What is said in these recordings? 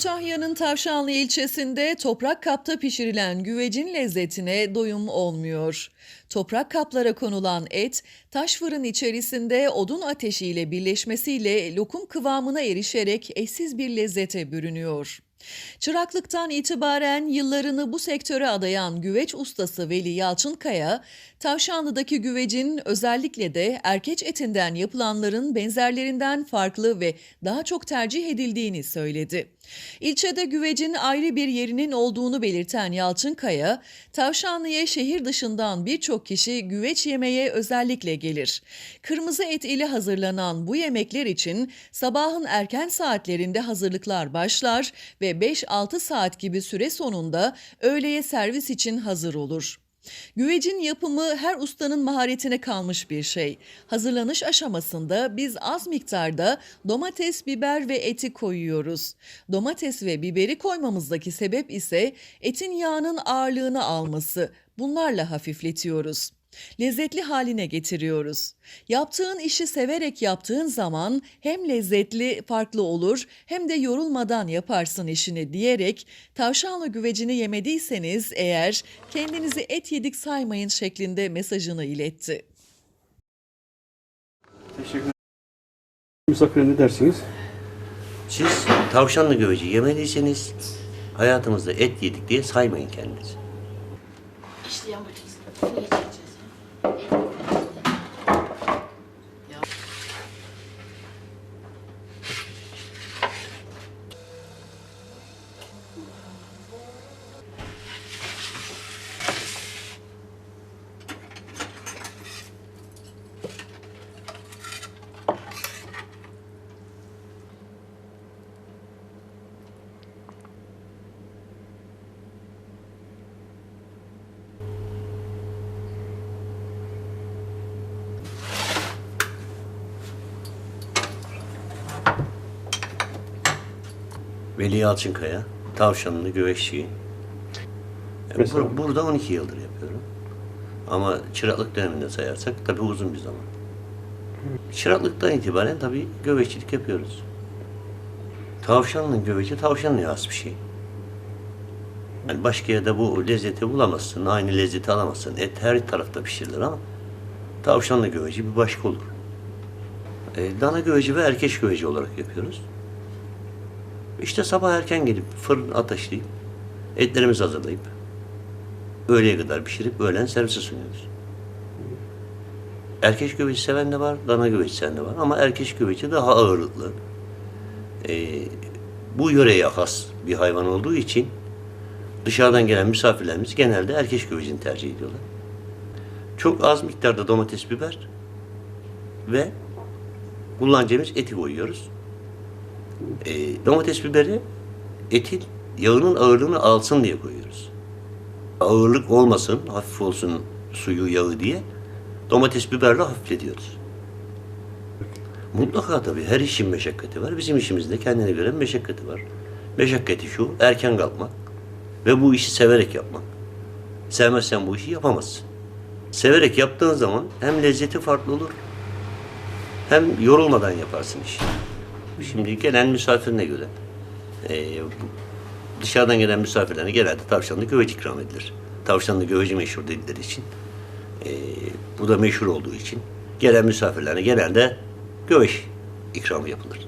Kütahya'nın Tavşanlı ilçesinde toprak kapta pişirilen güvecin lezzetine doyum olmuyor. Toprak kaplara konulan et, taş fırın içerisinde odun ateşiyle birleşmesiyle lokum kıvamına erişerek eşsiz bir lezzete bürünüyor. Çıraklıktan itibaren yıllarını bu sektöre adayan güveç ustası Veli Yalçınkaya, Tavşanlı'daki güvecin özellikle de erkeç etinden yapılanların benzerlerinden farklı ve daha çok tercih edildiğini söyledi. İlçede güvecin ayrı bir yerinin olduğunu belirten Yalçınkaya, Tavşanlı'ya şehir dışından birçok kişi güveç yemeye özellikle gelir. Kırmızı et ile hazırlanan bu yemekler için sabahın erken saatlerinde hazırlıklar başlar ve 5-6 saat gibi süre sonunda öğleye servis için hazır olur. Güvecin yapımı her ustanın maharetine kalmış bir şey. Hazırlanış aşamasında biz az miktarda domates, biber ve eti koyuyoruz. Domates ve biberi koymamızdaki sebep ise etin yağının ağırlığını alması. Bunlarla hafifletiyoruz. Lezzetli haline getiriyoruz. Yaptığın işi severek yaptığın zaman hem lezzetli, farklı olur hem de yorulmadan yaparsın işini diyerek tavşanlı güvecini yemediyseniz eğer kendinizi et yedik saymayın şeklinde mesajını iletti. Teşekkür ederim. Misafire ne dersiniz? Siz tavşanlı güveci yemediyseniz hayatımızda et yedik diye saymayın kendinizi. İşleyen bacası. Ne Veli Yalçınkaya, tavşanlı güveççi. E, Mesela? bur- burada 12 yıldır yapıyorum. Ama çıraklık döneminde sayarsak tabii uzun bir zaman. Çıraklıktan itibaren tabii güveççilik yapıyoruz. Tavşanlı güveci tavşanlıya has bir şey. Yani başka yerde bu lezzeti bulamazsın, aynı lezzeti alamazsın. Et her tarafta pişirilir ama tavşanlı güveci bir başka olur. E, dana güveci ve erkeş güveci olarak yapıyoruz. İşte sabah erken gelip fırın ateşleyip etlerimizi hazırlayıp öğleye kadar pişirip öğlen servise sunuyoruz. Erkeş güveci seven de var, dana güveci seven de var ama erkeş güveci daha ağırlıklı. Ee, bu yöreye has bir hayvan olduğu için dışarıdan gelen misafirlerimiz genelde erkeş güvecini tercih ediyorlar. Çok az miktarda domates, biber ve kullanacağımız eti koyuyoruz. E, domates biberi etin yağının ağırlığını alsın diye koyuyoruz. Ağırlık olmasın, hafif olsun suyu, yağı diye domates biberle hafifletiyoruz. Mutlaka tabii her işin meşakkati var. Bizim işimizde kendine göre meşakkati var. Meşakkati şu, erken kalkmak ve bu işi severek yapmak. Sevmezsen bu işi yapamazsın. Severek yaptığın zaman hem lezzeti farklı olur, hem yorulmadan yaparsın işi. Şimdi gelen misafirine göre e, dışarıdan gelen misafirlerine genelde tavşanlı güveç ikram edilir. Tavşanlı güveci meşhur dedikleri için e, bu da meşhur olduğu için gelen misafirlerine genelde güveç ikramı yapılır.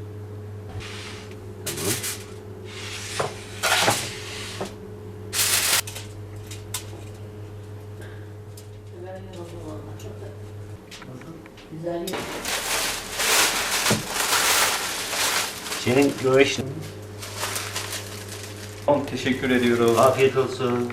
Güzel Senin Tamam, teşekkür ediyoruz. afiyet olsun.